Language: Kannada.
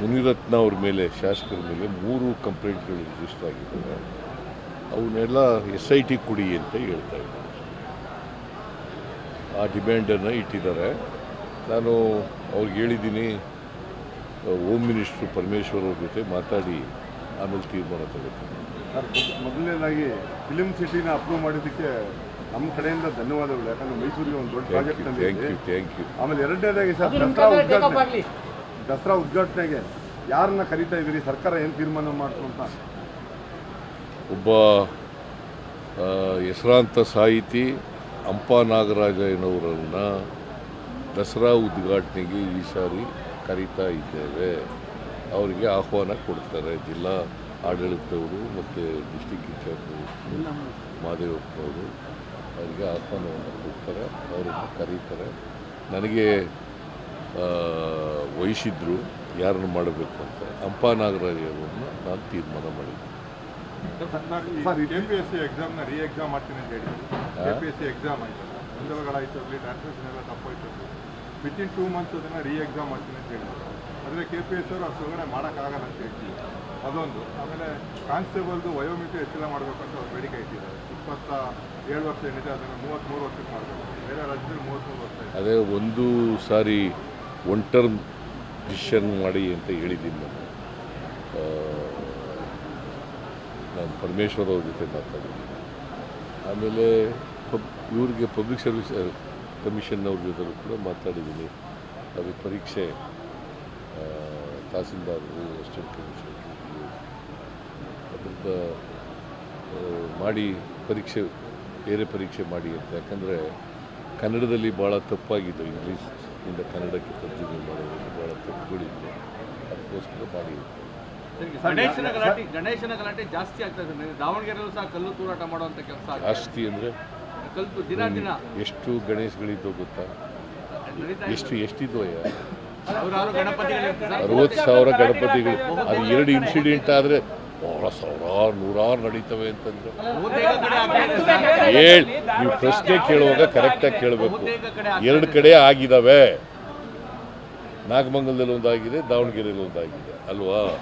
ಮುನಿರತ್ನ ಅವ್ರ ಮೇಲೆ, ಶಾಸಕರ ಮೇಲೆ ಮೂರು ಕಂಪ್ಲೇಂಟ್ಗಳು ರಿಜಿಸ್ಟರ್ ಆಗಿದ್ದಾವೆ. ಅವನ್ನೆಲ್ಲ ಎಸ್ ಐ ಟಿ ಕೊಡಿ ಅಂತ ಹೇಳ್ತಾ ಇದ್ದಾರೆ. ಆ ಡಿಮ್ಯಾಂಡನ್ನು ಇಟ್ಟಿದ್ದಾರೆ. ನಾನು ಅವ್ರಿಗೆ ಹೇಳಿದ್ದೀನಿ ಹೋಮ್ ಮಿನಿಸ್ಟ್ರು ಪರಮೇಶ್ವರ್ ಅವ್ರ ಜೊತೆ ಮಾತಾಡಿ, ಆಮೇಲೆ ತೀರ್ಮಾನ ತಗೋತೀನಿ. ಮೊದಲನೇದಾಗಿ ಫಿಲಿಮ್ ಸಿಟಿನ ಅಪ್ರೂವ್ ಮಾಡಿದ್ದಕ್ಕೆ ನಮ್ಮ ಕಡೆಯಿಂದ ಧನ್ಯವಾದಗಳು. ಯಾಕಂದ್ರೆ ಮೈಸೂರಿಗೆ ಒಂದು ದೊಡ್ಡ ಪ್ರಾಜೆಕ್ಟ್ ತಂದಿದ್ದೀವಿ ಯು ಥ್ಯಾಂಕ್ ಯು ಆಮೇಲೆ ಎರಡನೇದಾಗಿ ಸರ್ ದಸರಾ ಉದ್ಘಾಟನೆ. ದಸರಾ ಉದ್ಘಾಟನೆಗೆ ಯಾರನ್ನ ಕರಿತಾ ಇದ್ದೀರಿ? ಸರ್ಕಾರ ಏನು ತೀರ್ಮಾನ ಮಾಡ್ತು ಅಂತ? ಒಬ್ಬ ಹೆಸರಾಂತ ಸಾಹಿತಿ ಅಂಪ ನಾಗರಾಜಯ್ಯನವರನ್ನು ದಸರಾ ಉದ್ಘಾಟನೆಗೆ ಈ ಸಾರಿ ಕರೀತಾ ಇದ್ದೇವೆ. ಅವರಿಗೆ ಆಹ್ವಾನ ಕೊಡ್ತಾರೆ ಜಿಲ್ಲಾ ಆಡಳಿತವರು ಮತ್ತು ಡಿಸ್ಟಿಕ್ ಇನ್ಚಾರ್ಜ್ ಮಾದೇವಪ್ಪನವರು ಅವರಿಗೆ ಆಹ್ವಾನವನ್ನು ಕೊಡ್ತಾರೆ ಅವರನ್ನು ಕರೀತಾರೆ. ನನಗೆ ಆ, ವಹಿಸಿದ್ರು ಯಾರನ್ನು ಮಾಡಬೇಕು ಅಂತ. ಅಂಪ ನಾಗರಾಜವರನ್ನು ನಾನು ತೀರ್ಮಾನ ಮಾಡಿದ್ದೆ. Sir K P S C ಎಕ್ಸಾಮ್ನ re exam ಮಾಡ್ತೀನಿ ಅಂತ ಹೇಳಿದ್ರು. K P S C exam ಆಯಿತು. ಗೊಂದಲಗಳಾಯ್ತು ಅಲ್ಲಿ ಟ್ರಾನ್ಸ್ಲೇಷನ್ ಎಲ್ಲ ತಪ್ಪಾಯ್ತು. ವಿತಿನ್ ಟೂ ಮಂತ್ಸ್ ಅದನ್ನು ರೀ ಎಕ್ಸಾಮ್ ಮಾಡ್ತೀನಿ ಅಂತ ಹೇಳಿದ್ರು. ಆದರೆ ಕೆ ಪಿ ಎಸ್ ಅವರು ಸುಧಾರಣೆ ಮಾಡೋಕ್ಕಾಗಲ್ಲ ಅಂತ ಹೇಳ್ತೀವಿ ಅದೊಂದು. ಆಮೇಲೆ ಕಾನ್ಸ್ಟೇಬಲ್ದು ವಯೋಮಿತಿ ಹೆಚ್ಚಳ ಮಾಡಬೇಕು ಅಂತ ಅವ್ರು ಬೇಡಿಕೆ ಇಟ್ಟಿದ್ದಾರೆ. ಇಪ್ಪತ್ತ ಏಳು ವರ್ಷ ಏನಿದೆ ಅದನ್ನು ಮೂವತ್ತ್ಮೂರು ವರ್ಷಕ್ಕೆ ಮಾಡಬೇಕು. ಬೇರೆ ರಾಜ್ಯದಲ್ಲಿ ಮೂವತ್ತ್ಮೂರು ವರ್ಷ ಅದೇ ಒಂದು ಸಾರಿ ಒನ್ ಟರ್ಮ್ ಡಿಸಿಷನ್ ಮಾಡಿ ಅಂತ ಹೇಳಿದ್ದೀನಿ ನಾನು. ನಾನು ಪರಮೇಶ್ವರ್ ಅವ್ರ ಜೊತೆ ಮಾತಾಡಿದ್ದೀನಿ. ಆಮೇಲೆ ಪಬ್, ಇವ್ರಿಗೆ ಪಬ್ಲಿಕ್ ಸರ್ವಿಸ್ ಕಮಿಷನ್ ಅವ್ರ ಜೊತೆ ಕೂಡ ಮಾತಾಡಿದ್ದೀನಿ. ಅದಕ್ಕೆ ಪರೀಕ್ಷೆ ತಹಸೀಲ್ದಾರರು ಅಸಿಸ್ಟೆಂಟ್ ಕಮಿಷನರ್ ಅದರಿಂದ ಆ, ಮಾಡಿ ಪರೀಕ್ಷೆ ಬೇರೆ ಪರೀಕ್ಷೆ ಮಾಡಿ ಅಂತ. ಯಾಕಂದರೆ ಕನ್ನಡದಲ್ಲಿ ಭಾಳ ತಪ್ಪಾಗಿದೆ. ಇಂಗ್ಲೀಷ್ ಇಂದ ಕನ್ನಡಕ್ಕೆ ತರ್ಜುಮೆ ಮಾಡೋದ್ರಲ್ಲಿ ಭಾಳ ತಪ್ಪುಗಳಿದೆ. ಅದಕ್ಕೋಸ್ಕರ ಮಾಡಿ. ಗಣೇಶನ ಗಲಾಟೆ ಗಣೇಶನ ಗಲಾಟೆ ಜಾಸ್ತಿ ಆಗ್ತಾ ಇದೆ. ದಾವಣಗೆರೆಯಲ್ಲೂ ಸಹ ಕಲ್ಲು ತೂರಾಟ ಮಾಡುವಂಥ ಕೆಲಸ ಜಾಸ್ತಿ ಅಂದರೆ? ಕಲ್ಲು ದಿನ ದಿನ. ಎಷ್ಟು ಗಣೇಶಗಳಿದ್ದೋ ಗೊತ್ತಾ? ಎಷ್ಟು ಎಷ್ಟಿದ್ವಯ್ಯ. ಅರವತ್ತು ಸಾವಿರ ಗಣಪತಿಗಳು. ಅದು ಎರಡು ಇನ್ಸಿಡೆಂಟ್ ಆದರೆ ಭಾಳ ಸಾವಿರಾರು ನೂರಾರು ನಡೀತವೆ ಅಂತಂದ್ರೆ. ಹೇಳಿ ನೀವು ಪ್ರಶ್ನೆ ಕೇಳುವಾಗ ಕರೆಕ್ಟಾಗಿ ಕೇಳಬೇಕು. ಎರಡು ಕಡೆ ಆಗಿದಾವೆ. ನಾಗಮಂಗಲದಲ್ಲಿ ಒಂದಾಗಿದೆ ದಾವಣಗೆರೆಯಲ್ಲಿ ಒಂದಾಗಿದೆ. ಅಲ್ವಾ?